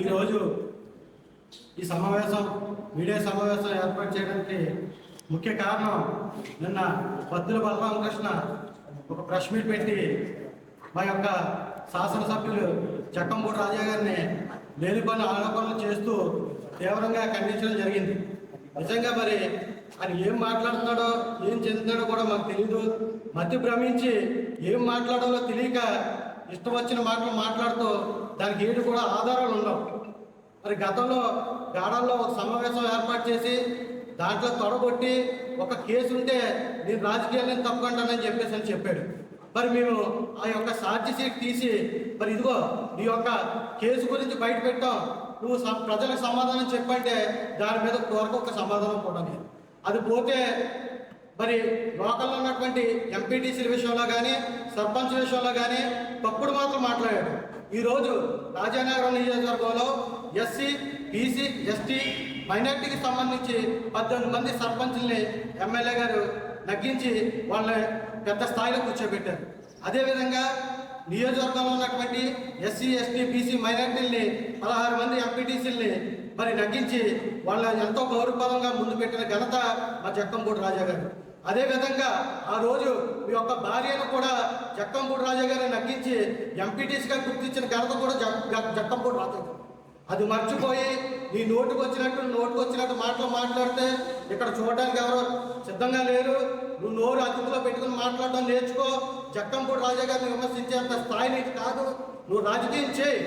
ఈరోజు ఈ సమావేశం మీడియా సమావేశం ఏర్పాటు చేయడానికి ముఖ్య కారణం నిన్న పద్దుల బలరామకృష్ణ ఒక ప్రెస్ మీట్ పెట్టి మా యొక్క శాసనసభ్యులు చక్కంపూడి రాజా గారిని లేని పని ఆరోపణలు చేస్తూ తీవ్రంగా ఖండించడం జరిగింది. నిజంగా మరి ఆయన ఏం మాట్లాడుతున్నాడో ఏం చెందుతున్నాడో కూడా మాకు తెలియదు మతి భ్రమించి ఏం మాట్లాడాలో తెలియక ఇష్టం వచ్చిన మాటలు మాట్లాడుతూ దానికి ఏడు కూడా ఆధారాలు ఉండవు. మరి గతంలో గాడాల్లో ఒక సమావేశం ఏర్పాటు చేసి దాంట్లో తొడగొట్టి ఒక కేసు ఉంటే నేను రాజకీయాలను తప్పుకుంటానని చెప్పేసి అని చెప్పాడు. మరి మేము ఆ యొక్క సాక్షి సీట్ తీసి మరి ఇదిగో నీ యొక్క కేసు గురించి బయట పెట్టాం. నువ్వు స- ప్రజలకు సమాధానం చెప్పంటే దాని మీద వరకు ఒక సమాధానం కూడా లేదు. అది పోతే మరి లోకల్లో ఉన్నటువంటి ఎంపీటీసీల విషయంలో కానీ సర్పంచ్ విషయంలో కానీ తప్పుడు మాత్రం మాట్లాడాడు. ఈరోజు రాజానగరం నియోజకవర్గంలో ఎస్సీ బీసీ ఎస్టీ మైనార్టీకి సంబంధించి పద్దెనిమిది మంది సర్పంచ్ని ఎమ్మెల్యే గారు నగ్గించి వాళ్ళని పెద్ద స్థాయిలో కూర్చోబెట్టారు. అదేవిధంగా నియోజకవర్గంలో ఉన్నటువంటి ఎస్సీ ఎస్టీ బీసీ మైనార్టీల్ని పదహారు మంది ఎంపీటీసీల్ని మరి నగ్గించి వాళ్ళ ఎంతో గౌరవపరంగా ముందు పెట్టిన ఘనత మా జక్కంపూడి రాజా గారు. అదేవిధంగా ఆ రోజు మీ యొక్క భార్యను కూడా జక్కంపూడి రాజా గారిని నగ్గించి ఎంపీటీసీగా గుర్తించిన ఘనత కూడా జక్కంపూడి రాజా అది మర్చిపోయి నీ నోటుకు వచ్చినట్టు నోటుకు వచ్చినట్టు మాటలు మాట్లాడితే ఇక్కడ చూడడానికి ఎవరు సిద్ధంగా లేరు. నువ్వు నోరు అదుపులో పెట్టుకుని మాట్లాడడం నేర్చుకో. జక్కంపూడి రాజా గారిని విమర్శించేంత స్థాయి నీకు కాదు. నువ్వు రాజకీయం చేయి.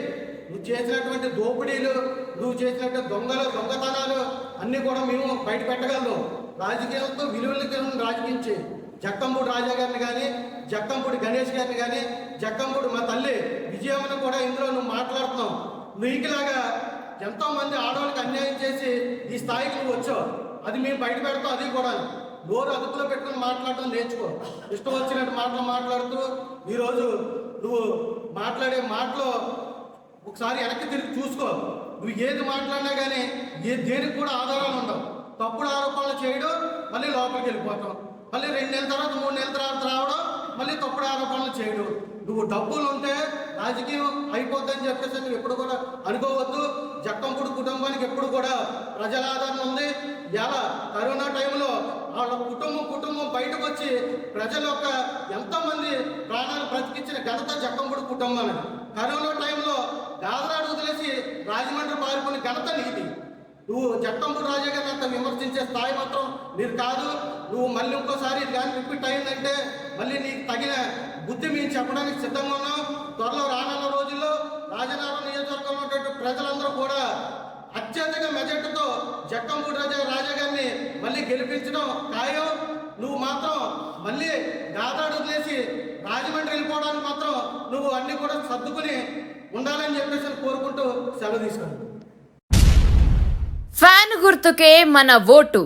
నువ్వు చేసినటువంటి దోపిడీలు నువ్వు చేసినటువంటి దొంగలు దొంగతనాలు అన్నీ కూడా మేము బయట పెట్టగలం రాజకీయాలతో విలువలకి రాజకీయం చేయి. జక్కంపూడి రాజా గారిని కానీ జక్కంపూడి గణేష్ గారిని కానీ జక్కంపూడి మా తల్లి విజయమ్మను కూడా ఇందులో నువ్వు మాట్లాడుతున్నావు. నీకులాగా ఎంతో ఎంతోమంది ఆడవాళ్ళకి అన్యాయం చేసి ఈ స్థాయికి నువ్వు వచ్చావు. అది మేము బయట పెడతాం అది కూడా. నోరు అదుపులో పెట్టుకుని మాట్లాడటం నేర్చుకో. ఇష్టం వచ్చినట్టు మాటలు మాట్లాడుతూ ఈరోజు నువ్వు మాట్లాడే మాటలో ఒకసారి వెనక్కి తిరిగి చూసుకో. నువ్వు ఏది మాట్లాడినా కానీ ఏ దేనికి కూడా ఆధారాలు ఉండవు. చేయడం మళ్ళీ లోపలికి వెళ్ళిపోతాం మళ్ళీ రెండు నెలల తర్వాత మూడు నెలల తర్వాత రావడం మళ్ళీ తప్పుడు ఆరోపణలు చేయడం. నువ్వు డబ్బులు ఉంటే రాజకీయం అయిపోద్దని చెప్పేసి నువ్వు ఎప్పుడు కూడా అనుకోవద్దు. జక్కంపూడి కుటుంబానికి ఎప్పుడు కూడా ప్రజల ఆదరణ ఉంది. ఎలా కరోనా టైంలో వాళ్ళ కుటుంబం కుటుంబం బయటకు వచ్చి ప్రజల యొక్క ఎంతమంది ప్రాణాలు బ్రతికించిన ఘనత జక్కంపూడి కుటుంబానికి కరోనా టైంలో గాదరాడు వదిలేసి రాజమండ్రి పారిపోయిన ఘనత నీది. నువ్వు జక్కంపూడి రాజా గారిని అంత విమర్శించే స్థాయి మాత్రం నీరు కాదు. నువ్వు మళ్ళీ ఇంకోసారి ఇది కానీ రిపీట్ అయిందంటే మళ్ళీ నీకు తగిన బుద్ధి మేము చెప్పడానికి సిద్ధంగా ఉన్నాం. త్వరలో రానున్న రోజుల్లో రాజనగరం నియోజకవర్గంలో ఉన్నటువంటి ప్రజలందరూ కూడా అత్యధిక మెజార్టీతో జక్కంపూడి రాజా రాజా గారిని మళ్ళీ గెలిపించడం ఖాయం. నువ్వు మాత్రం మళ్ళీ గాదాడు వదిలేసి రాజమండ్రి వెళ్ళిపోవడానికి మాత్రం నువ్వు అన్ని కూడా సర్దుకుని ఉండాలని చెప్పేసి కోరుకుంటూ సెలవు తీసుకున్నాను ఫ్యాన్ గుర్తుకే మన ఓటు.